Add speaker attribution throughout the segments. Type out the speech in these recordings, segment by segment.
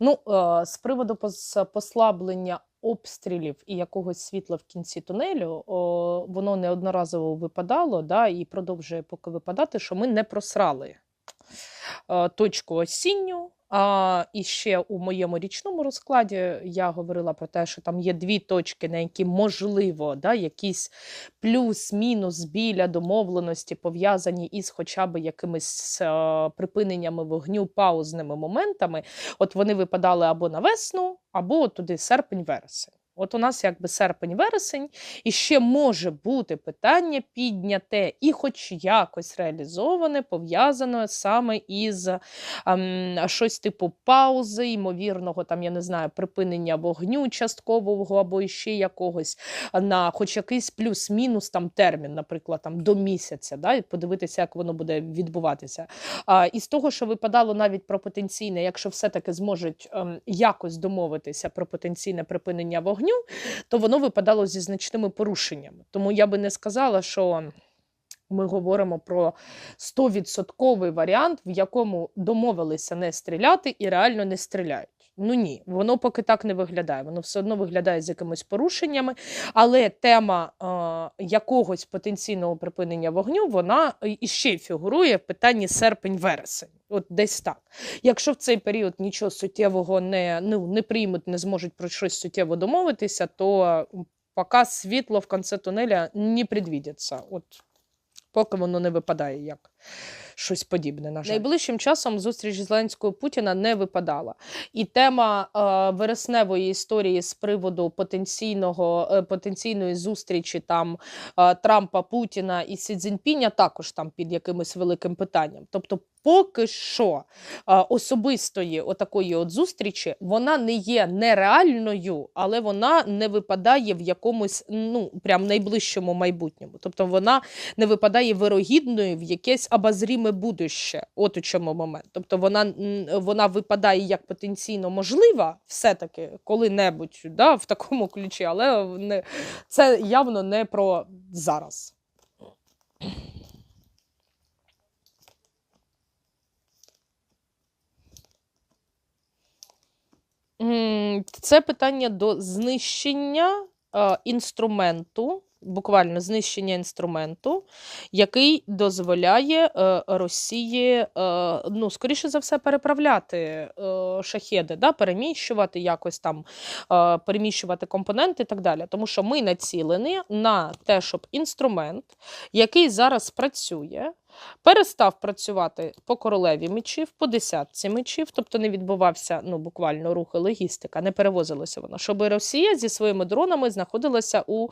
Speaker 1: Ну, е, з приводу пос- послаблення обстрілів і якогось світла в кінці тунелю, воно неодноразово випадало, да, і продовжує поки випадати, що ми не просрали е, точку осінню. А, і ще у моєму річному розкладі я говорила про те, що там є дві точки, на які можливо да, якісь плюс-мінус біля домовленості пов'язані із хоча б якимись а, припиненнями вогню, паузними моментами. От вони випадали або на весну, або туди серпень-вересень. От у нас якби серпень-вересень, і ще може бути питання підняте і хоч якось реалізоване, пов'язане саме із ем, щось типу паузи, ймовірного, там, я не знаю, припинення вогню часткового або ще якогось на хоч якийсь плюс-мінус там термін, наприклад, там до місяця, да, і подивитися, як воно буде відбуватися. А, і з того, що випадало навіть про потенційне, якщо все-таки зможуть ем, якось домовитися про потенційне припинення вогню, то воно випадало зі значними порушеннями. Тому я би не сказала, що. Ми говоримо про 100% варіант, в якому домовилися не стріляти і реально не стріляють. Ну ні, воно поки так не виглядає. Воно все одно виглядає з якимись порушеннями, але тема е, якогось потенційного припинення вогню вона іще фігурує в питанні серпень-вересень. От десь так. Якщо в цей період нічого суттєвого не, ну, не приймуть, не зможуть про щось суттєво домовитися, то поки світло в кінці тунеля не предвідиться. От поки воно не випадає як щось подібне. На жаль. Найближчим часом зустріч Зеленського Путіна не випадала. І тема е, вересневої історії з приводу потенційного е, потенційної зустрічі там е, Трампа, Путіна і Сі Цзіньпіня також там під якимось великим питанням. Тобто, поки що е, особистої отакої от зустрічі вона не є нереальною, але вона не випадає в якомусь ну прям найближчому майбутньому. Тобто вона не випадає вирогідною в якесь обозріме будуще. От у чому момент. Тобто вона, вона випадає як потенційно можлива, все-таки коли-небудь да, в такому ключі, але не, це явно не про зараз. Це питання до знищення е, інструменту, буквально знищення інструменту, який дозволяє е, Росії, е, ну, скоріше за все, переправляти е, шахеди, да, переміщувати якось там, переміщувати компоненти і так далі. Тому що ми націлені на те, щоб інструмент, який зараз працює, перестав працювати по королеві мечів, по десятці мечів, тобто не відбувався ну, буквально рух і логістика, не перевозилося воно, щоб Росія зі своїми дронами знаходилася у,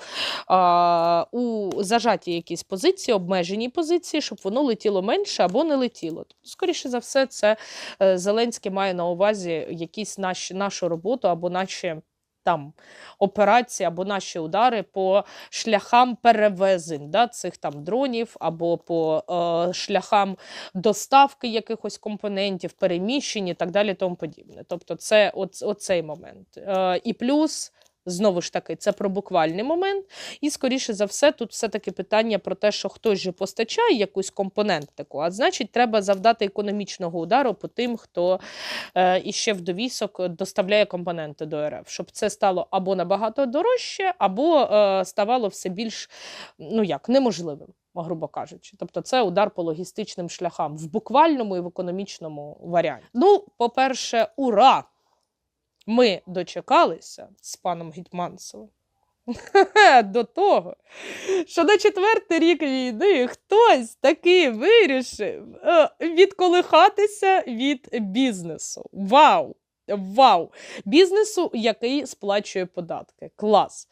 Speaker 1: а, у зажатій якійсь позиції, обмеженій позиції, щоб воно летіло менше або не летіло. Тобто, скоріше за все, це е, Зеленський має на увазі якісь наші, нашу роботу або наші. Там операції або наші удари по шляхам перевезень да, цих там дронів, або по е, шляхам доставки якихось компонентів, переміщень і так далі, тому подібне. Тобто, це оц, оцей момент. Е, і плюс. Знову ж таки, це про буквальний момент. І, скоріше за все, тут все-таки питання про те, що хтось же постачає якусь компонентику, а значить, треба завдати економічного удару по тим, хто е, іще в довісок доставляє компоненти до РФ, щоб це стало або набагато дорожче, або е, ставало все більш ну як, неможливим. Грубо кажучи, тобто це удар по логістичним шляхам в буквальному і в економічному варіанті. Ну, по-перше, ура! Ми дочекалися з паном Гетьманцевим до того, що на четвертий рік війни хтось таки вирішив е, відколихатися від бізнесу. Вау! Вау! Бізнесу, який сплачує податки. Клас.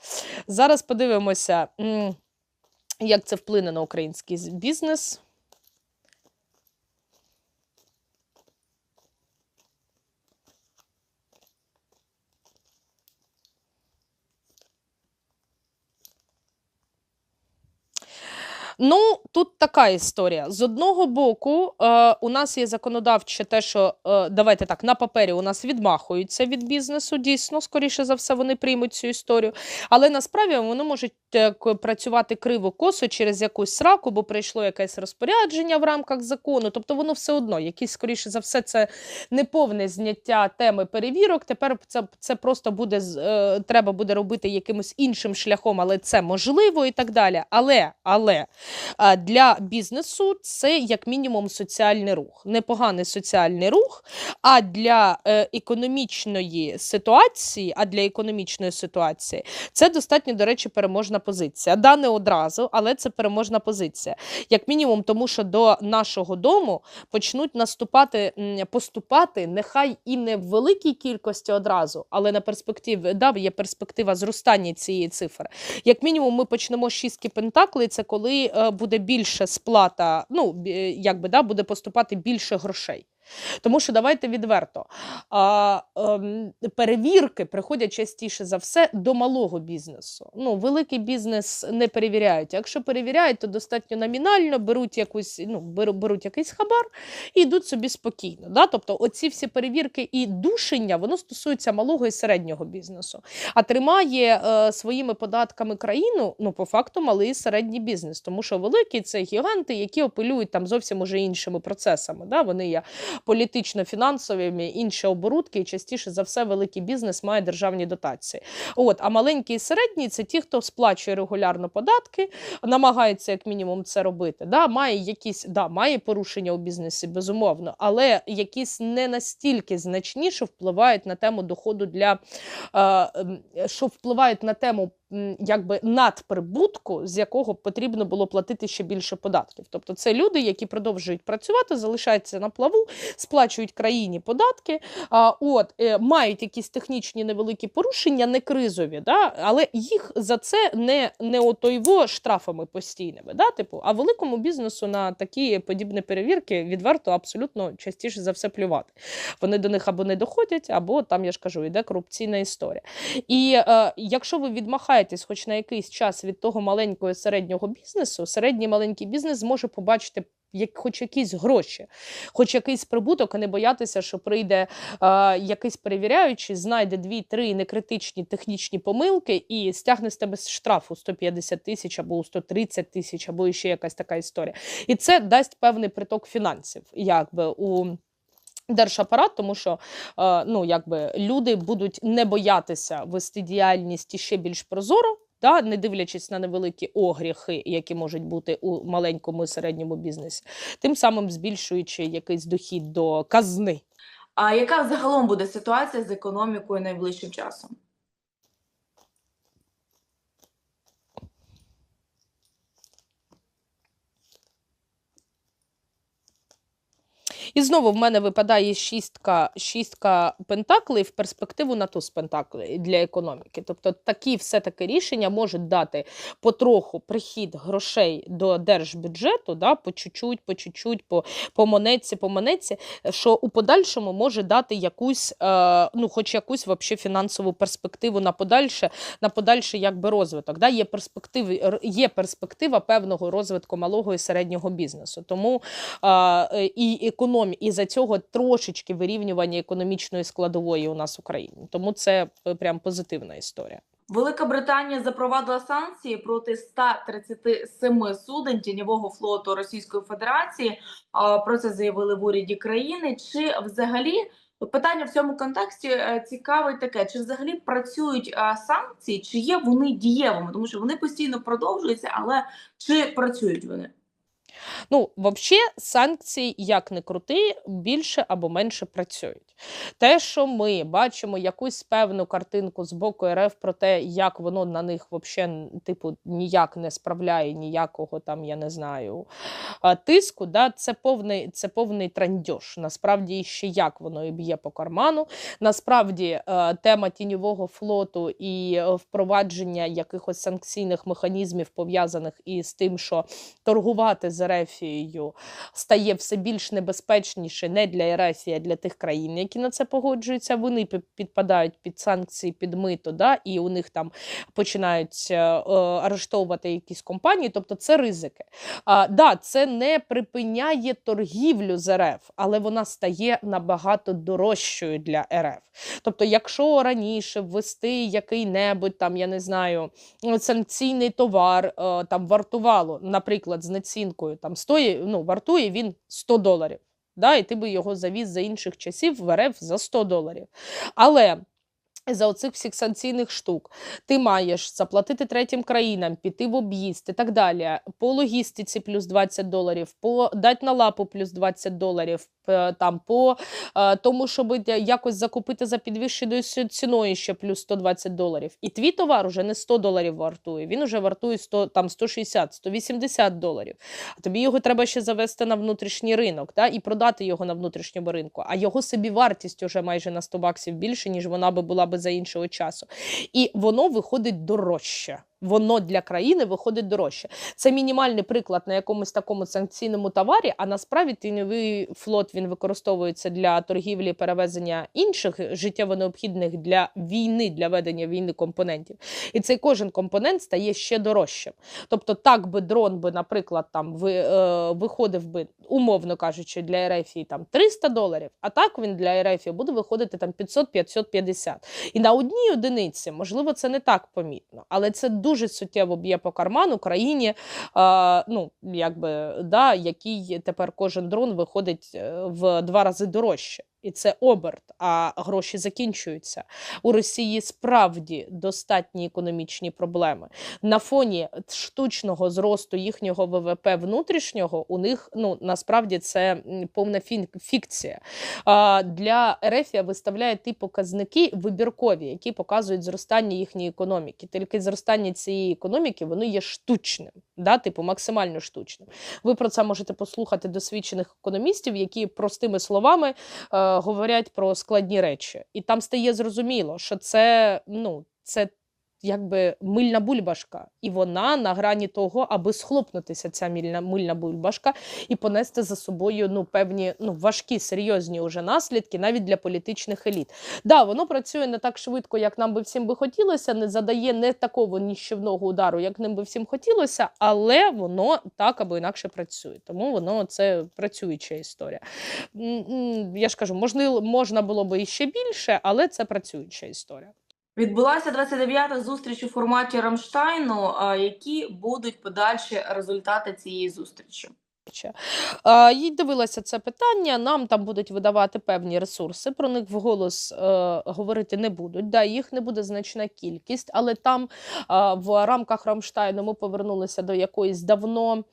Speaker 1: Зараз подивимося, як це вплине на український бізнес. Ну, тут така історія. З одного боку, е, у нас є законодавче те, що е, давайте так, на папері у нас відмахуються від бізнесу, дійсно, скоріше за все, вони приймуть цю історію. Але насправді вони можуть працювати криво косо через якусь сраку, бо прийшло якесь розпорядження в рамках закону. Тобто воно все одно, якісь, скоріше за все, це неповне зняття теми перевірок. Тепер це, це просто буде е, треба буде робити якимось іншим шляхом, але це можливо і так далі. Але, але для бізнесу це як мінімум соціальний рух, непоганий соціальний рух. А для е, економічної ситуації, а для економічної ситуації це достатньо, до речі, переможна позиція. Да, не одразу, але це переможна позиція. Як мінімум, тому що до нашого дому почнуть наступати, поступати, нехай і не в великій кількості одразу, але на перспективі да, є перспектива зростання цієї цифри. Як мінімум, ми почнемо з шістки пентаклей, це коли е, буде більше сплата, ну якби да, буде поступати більше грошей. Тому що давайте відверто. А, ем, перевірки приходять частіше за все до малого бізнесу. Ну, великий бізнес не перевіряють. Якщо перевіряють, то достатньо номінально беруть якусь, ну, беруть якийсь хабар і йдуть собі спокійно. Да? Тобто, оці всі перевірки і душення, воно стосується малого і середнього бізнесу. А тримає е, своїми податками країну, ну, по факту, малий і середній бізнес. Тому що великі це гіганти, які апелюють там зовсім уже іншими процесами. Да? Вони є політично-фінансовими, інші оборудки, і частіше за все великий бізнес має державні дотації. От, а маленький і середній це ті, хто сплачує регулярно податки, намагається як мінімум це робити. Да? Має якісь да, має порушення у бізнесі, безумовно, але якісь не настільки значні, що впливають на тему доходу для е, що впливають на тему. Якби надприбутку, з якого потрібно було платити ще більше податків. Тобто це люди, які продовжують працювати, залишаються на плаву, сплачують країні податки, от, е, мають якісь технічні невеликі порушення, не кризові, да? але їх за це не, не отойво штрафами постійними. Да? Типу, а великому бізнесу на такі подібні перевірки відверто абсолютно частіше за все плювати. Вони до них або не доходять, або там, я ж кажу, йде корупційна історія. І е, якщо ви відмахаєтесь хоч на якийсь час від того маленького середнього бізнесу, середній маленький бізнес зможе побачити. Як хоч якісь гроші, хоч якийсь прибуток, а не боятися, що прийде е, якийсь перевіряючий, знайде дві-три некритичні технічні помилки і стягне з тебе штрафу 150 тисяч або 130 тисяч, або ще якась така історія. І це дасть певний приток фінансів, якби у. Держапарат, тому що е, ну, якби люди будуть не боятися вести діяльність ще більш прозоро, да, не дивлячись на невеликі огріхи, які можуть бути у маленькому і середньому бізнесі, тим самим збільшуючи якийсь дохід до казни.
Speaker 2: А яка загалом буде ситуація з економікою найближчим часом?
Speaker 1: І знову в мене випадає шістка, шістка пентаклей в перспективу на туз пентаклей для економіки. Тобто такі все-таки рішення можуть дати потроху прихід грошей до держбюджету, да, по чуть-чуть, по чуть-чуть, по, по монетці, по монетці, що у подальшому може дати якусь, е, ну, хоч якусь вообще фінансову перспективу на подальше, на подальший якби розвиток. Да? Є, перспективи, є перспектива певного розвитку малого і середнього бізнесу. Тому е, і економі, і за цього трошечки вирівнювання економічної складової у нас в Україні. Тому це е, прям позитивна історія.
Speaker 2: Велика Британія запровадила санкції проти 137 суден тіньового флоту Російської Федерації. Про це заявили в уряді країни. Чи взагалі питання в цьому контексті е, цікаве таке: чи взагалі працюють е, санкції, чи є вони дієвими? Тому що вони постійно продовжуються, але чи працюють вони?
Speaker 1: Ну, взагалі, санкції, як не крути, більше або менше працюють. Те, що ми бачимо якусь певну картинку з боку РФ про те, як воно на них взагалі типу ніяк не справляє ніякого там, я не знаю, тиску, да, це повний, це повний трандьош. Насправді ще як воно і б'є по карману. Насправді тема тіньового флоту і впровадження якихось санкційних механізмів пов'язаних із тим, що торгувати з Ерефією стає все більш небезпечніше не для Ерефії, а для тих країн, які на це погоджуються. Вони підпадають під санкції, під мито, да, і у них там починають е, е, арештовувати якісь компанії. Тобто це ризики. А, да, це не припиняє торгівлю з РФ, але вона стає набагато дорожчою для РФ. Тобто, якщо раніше ввести який-небудь там, я не знаю, санкційний товар е, там вартувало, наприклад, з націнкою, там стоїть, ну, вартує він 100 доларів. Да, і ти би його завіз за інших часів в РФ за 100 доларів. Але за оцих всіх санкційних штук ти маєш заплатити третім країнам, піти в об'їзд і так далі. По логістиці плюс 20 доларів, по дать на лапу плюс 20 доларів, там по е, тому, щоб якось закупити за підвищеною ціною ще плюс 120 доларів. І твій товар уже не 100 доларів вартує, він уже вартує 100, там 160, 180 доларів. А тобі його треба ще завести на внутрішній ринок да, і продати його на внутрішньому ринку. А його собівартість уже майже на 100 баксів більше, ніж вона би була би за іншого часу. І воно виходить дорожче. Воно для країни виходить дорожче. Це мінімальний приклад на якомусь такому санкційному товарі, а насправді тіньовий флот він використовується для торгівлі перевезення інших життєво необхідних для війни, для ведення війни компонентів. І цей кожен компонент стає ще дорожчим. Тобто, так би дрон би, наприклад, там е, виходив би, умовно кажучи, для Ерефії там 300 доларів, а так він для Ерефії буде виходити там 500-550. І на одній одиниці, можливо, це не так помітно, але це дуже суттєво б'є по карману країні, ну, якби, да, який тепер кожен дрон виходить е, в два рази дорожче. І це оберт, а гроші закінчуються. У Росії справді достатні економічні проблеми. На фоні штучного зросту їхнього ВВП внутрішнього у них ну насправді це повна фікція. Для Ерефія виставляє ті показники вибіркові, які показують зростання їхньої економіки. Тільки зростання цієї економіки воно є штучним, да, типу максимально штучним. Ви про це можете послухати досвідчених економістів, які простими словами е, говорять про складні речі. І там стає зрозуміло, що це ну це. Якби мильна бульбашка, і вона на грані того, аби схлопнутися, ця мильна, мильна бульбашка, і понести за собою ну певні ну важкі, серйозні уже наслідки навіть для політичних еліт. Да, воно працює не так швидко, як нам би всім би хотілося, не задає не такого ніщівного удару, як ним би всім хотілося, але воно так або інакше працює. Тому воно це працююча історія. Я ж кажу, можна було би іще більше, але це працююча історія.
Speaker 2: Відбулася 29-та зустріч у форматі Рамштайну. Які будуть подальші результати цієї зустрічі?
Speaker 1: Їй дивилася це питання. Нам там будуть видавати певні ресурси. Про них вголос е, говорити не будуть. Да, їх не буде значна кількість, але там е, в рамках Рамштайну ми повернулися до якоїсь давно.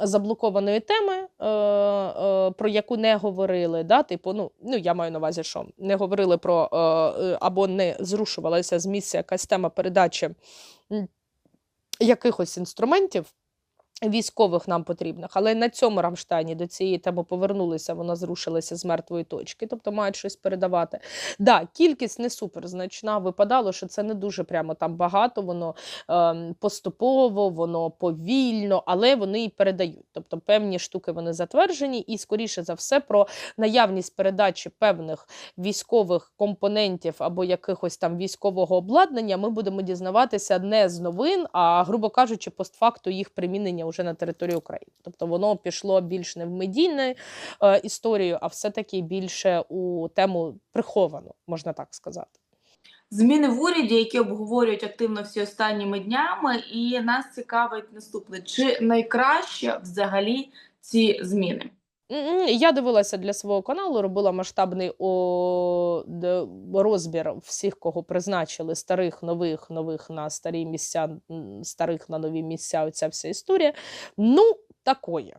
Speaker 1: Заблокованої теми, е, е, про яку не говорили, да? типу, ну, ну я маю на увазі, що не говорили про е, або не зрушувалася з місця якась тема передачі якихось інструментів військових нам потрібних, але на цьому Рамштайні до цієї теми повернулися, вона зрушилася з мертвої точки, тобто мають щось передавати. Да, кількість не супер значна. Випадало, що це не дуже прямо там багато, воно ем, поступово, воно повільно, але вони і передають. Тобто певні штуки вони затверджені, і скоріше за все про наявність передачі певних військових компонентів або якихось там військового обладнання ми будемо дізнаватися не з новин, а грубо кажучи, постфакту їх примінення вже на території України. Тобто воно пішло більш не в медійну е, історію, а все-таки більше у тему приховану, можна так сказати.
Speaker 2: Зміни в уряді, які обговорюють активно всі останніми днями, і нас цікавить наступне: чи найкраще взагалі ці зміни?
Speaker 1: Я дивилася для свого каналу, робила масштабний розбір всіх, кого призначили, старих, нових, нових на старі місця, старих на нові місця. Оця вся історія. Ну, такої.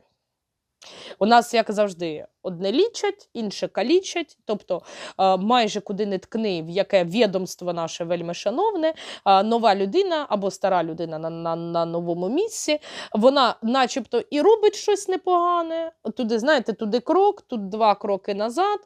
Speaker 1: У нас, як завжди, одне лічать, інше калічать, тобто е, майже куди не ткни, в яке відомство наше вельми шановне, е, нова людина або стара людина на, на, на новому місці, вона начебто і робить щось непогане. Туди, знаєте, туди крок, тут два кроки назад.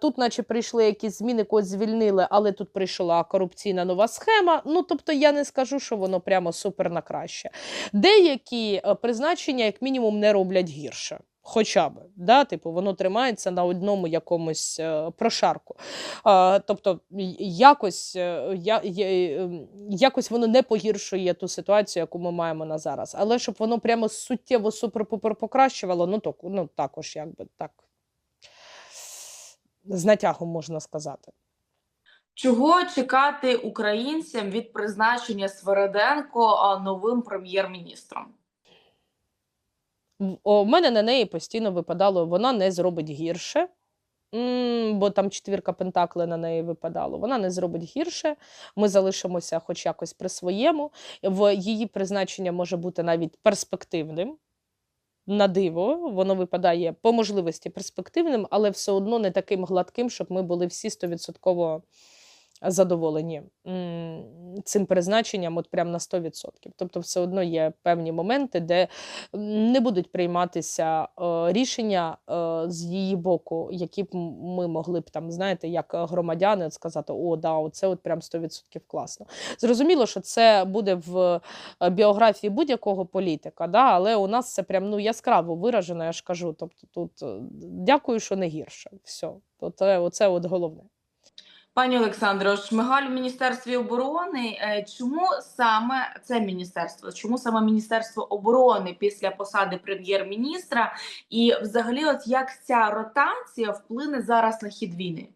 Speaker 1: Тут, наче прийшли якісь зміни, когось звільнили, але тут прийшла корупційна нова схема. Ну, тобто, я не скажу, що воно прямо супер на краще. Деякі е, призначення, як мінімум, не роблять гірше. Хоча б, да? типу, воно тримається на одному якомусь е, прошарку. А, тобто, якось, е, я, е, якось воно не погіршує ту ситуацію, яку ми маємо на зараз. Але щоб воно прямо суттєво супер-пупер покращувало, ну, то, ну також якби так. З натягом можна сказати.
Speaker 2: Чого чекати українцям від призначення Свереденко новим прем'єр-міністром?
Speaker 1: У мене на неї постійно випадало, вона не зробить гірше. Бо там четвірка пентакли на неї випадало. Вона не зробить гірше. Ми залишимося хоч якось при своєму. В її призначення може бути навіть перспективним. На диво, воно випадає по можливості перспективним, але все одно не таким гладким, щоб ми були всі стовідсотково задоволені цим призначенням, от прям на 100%. Тобто, все одно є певні моменти, де не будуть прийматися е, рішення е, з її боку, які б ми могли б там, знаєте, як громадяни сказати: о, да, оце от прям 100% класно. Зрозуміло, що це буде в е, біографії будь-якого політика, да, але у нас це прям ну яскраво виражено, я ж кажу. Тобто, тут дякую, що не гірше. Все, оце, оце от головне.
Speaker 2: Пані Олександро, Шмигаль в Міністерстві оборони. Е, Чому саме це міністерство? Чому саме Міністерство оборони після посади прем'єр-міністра? І взагалі, от як ця ротація вплине зараз на хід війни?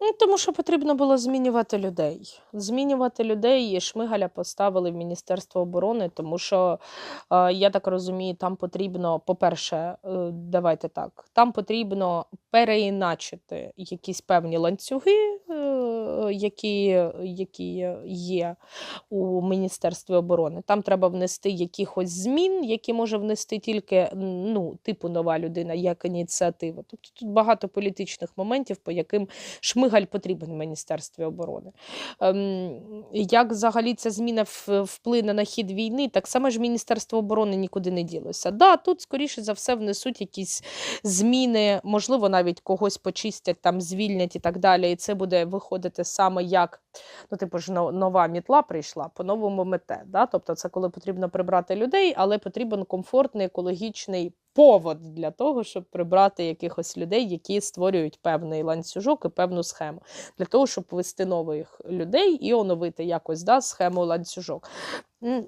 Speaker 1: Ну, тому що потрібно було змінювати людей. Змінювати людей і Шмигаля поставили в Міністерство оборони, тому що, е, я так розумію, там потрібно, по-перше, е, давайте так, там потрібно переіначити якісь певні ланцюги, е, які, які є у Міністерстві оборони. Там треба внести якихось змін, які може внести тільки ну, типу нова людина, як ініціатива. Тобто тут багато політичних моментів, по яким Шмигаль потрібен в Міністерстві оборони. Ем, як взагалі ця зміна вплине на хід війни, так само ж Міністерство оборони нікуди не ділося. Да, тут, скоріше за все, внесуть якісь зміни, можливо, навіть когось почистять, там звільнять і так далі. І це буде виходити саме як ну, типу ж нова мітла прийшла, по-новому мете. Да? Тобто, це коли потрібно прибрати людей, але потрібен комфортний екологічний повод для того, щоб прибрати якихось людей, які створюють певний ланцюжок і певну схему, для того, щоб ввести нових людей і оновити якось да, схему ланцюжок.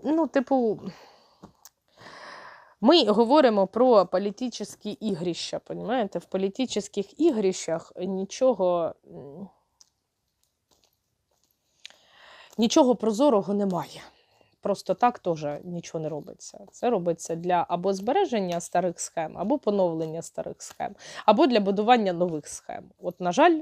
Speaker 1: Ну, типу. Ми говоримо про політичні ігрища, понімаєте? В політичних ігрищах нічого, нічого прозорого немає. Просто так теж нічого не робиться. Це робиться для або збереження старих схем, або поновлення старих схем, або для будування нових схем. От, на жаль,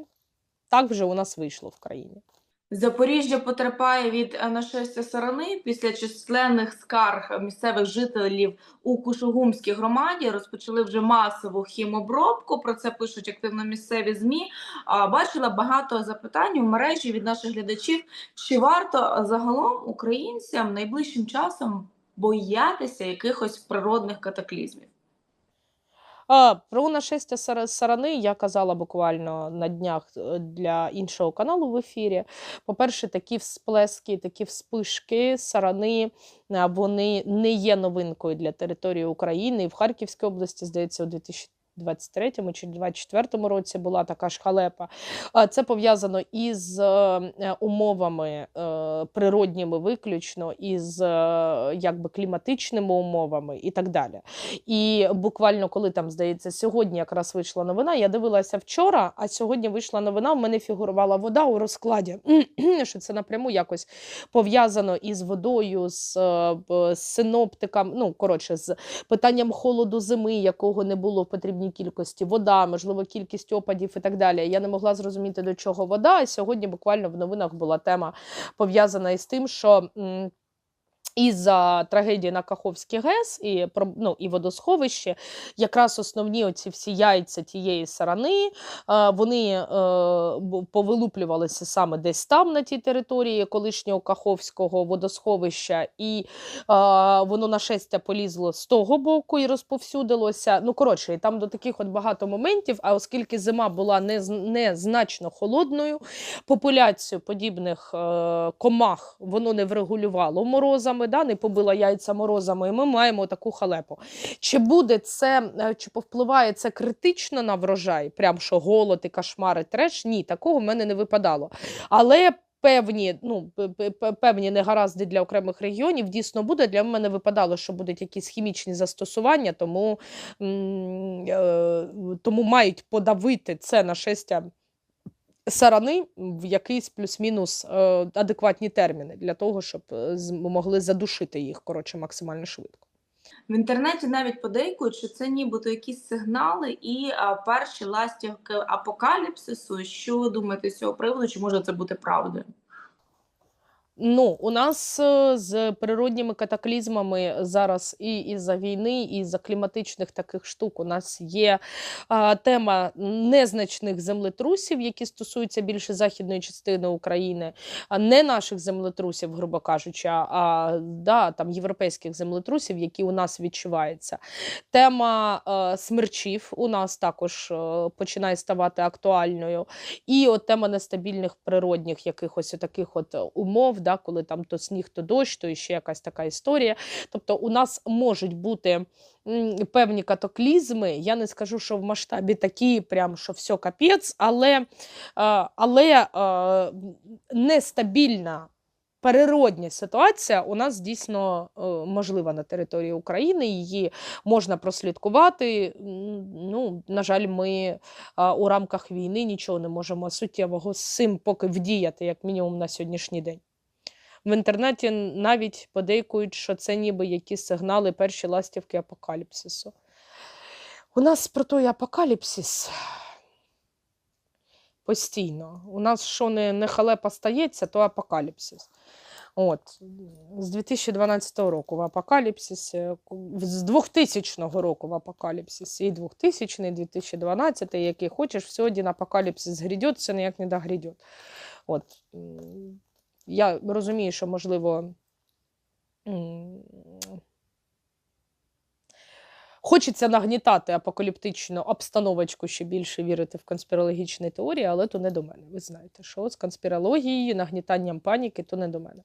Speaker 1: так вже у нас вийшло в країні.
Speaker 2: Запоріжжя потерпає від е, нашестя сарани після численних скарг місцевих жителів у Кушугумській громаді. Розпочали вже масову хімобробку. Про це пишуть активно місцеві змі. Бачила багато запитань у мережі від наших глядачів. Чи варто загалом українцям найближчим часом боятися якихось природних катаклізмів?
Speaker 1: А, про нашестя сара- сарани я казала буквально на днях е, для іншого каналу в ефірі. По-перше, такі всплески, такі вспишки сарани, е, вони не є новинкою для території України. В Харківській області, здається, у 2000 23-му чи 24-му році була така ж халепа. Це пов'язано із е, умовами е, природніми виключно, із е, якби кліматичними умовами і так далі. І буквально, коли там здається, сьогодні якраз вийшла новина. Я дивилася вчора, а сьогодні вийшла новина. В мене фігурувала вода у розкладі. що це напряму якось пов'язано із водою, з, е, з синоптиком. Ну коротше, з питанням холоду зими, якого не було в потрібній кількості, вода, можливо, кількість опадів і так далі. Я не могла зрозуміти, до чого вода. А сьогодні буквально в новинах була тема пов'язана із тим, що. Із-за трагедії на Каховській ГЕС і, ну, і водосховище, якраз основні оці всі яйця тієї сарани, е, вони е, повилуплювалися саме десь там, на тій території колишнього Каховського водосховища, і е, воно нашестя полізло з того боку і розповсюдилося. Ну, коротше, там до таких от багато моментів, а оскільки зима була незначно холодною, популяцію подібних комах воно не врегулювало морозами, да, не побило яйця морозами, і ми маємо таку халепу. Чи буде це, е, чи повпливає це критично на врожай? Прям що голод і кошмари, треш? Ні, такого в мене не випадало. Але певні, ну, певні негаразди для окремих регіонів дійсно буде. Для мене випадало, що будуть якісь хімічні застосування, тому, е, тому мають подавити це нашестя сарани в якийсь плюс-мінус е, адекватні терміни для того, щоб е, могли задушити їх коротше максимально швидко.
Speaker 2: В інтернеті навіть подейкують, що це нібито якісь сигнали і а, перші ластівки апокаліпсису. Що думаєте з цього приводу? Чи може це бути правдою?
Speaker 1: Ну, у нас е, з природніми катаклізмами зараз і із-за війни, і із-за кліматичних таких штук у нас є а, тема незначних землетрусів, які стосуються більше західної частини України, а не наших землетрусів, грубо кажучи, а, а да, там європейських землетрусів, які у нас відчуваються. Тема е, смерчів у нас також е, починає ставати актуальною. І от тема нестабільних природних якихось таких от умов, да, коли там то сніг, то дощ, то ще якась така історія. Тобто у нас можуть бути певні катаклізми. Я не скажу, що в масштабі такі, прям що все капець, але, е, але е, нестабільна. Переродня ситуація у нас дійсно е, можлива на території України. Її можна прослідкувати. Ну, на жаль, ми у рамках війни нічого не можемо суттєвого з цим поки вдіяти, як мінімум на сьогоднішній день. В інтернеті навіть подейкують, що це ніби якісь сигнали перші ластівки апокаліпсису. У нас про той апокаліпсис постійно. У нас що не, не халепа стається, то апокаліпсис. От, з 2012 року в апокаліпсисі, з 2000 року в апокаліпсисі, і 2000, і 2012, який хочеш, все один апокаліпсис грядет, все ніяк не догрядет. От, я розумію, що можливо. Хочеться нагнітати апокаліптичну обстановочку, ще більше вірити в конспірологічні теорії, але то не до мене. Ви знаєте, що з конспірологією, нагнітанням паніки, то не до мене.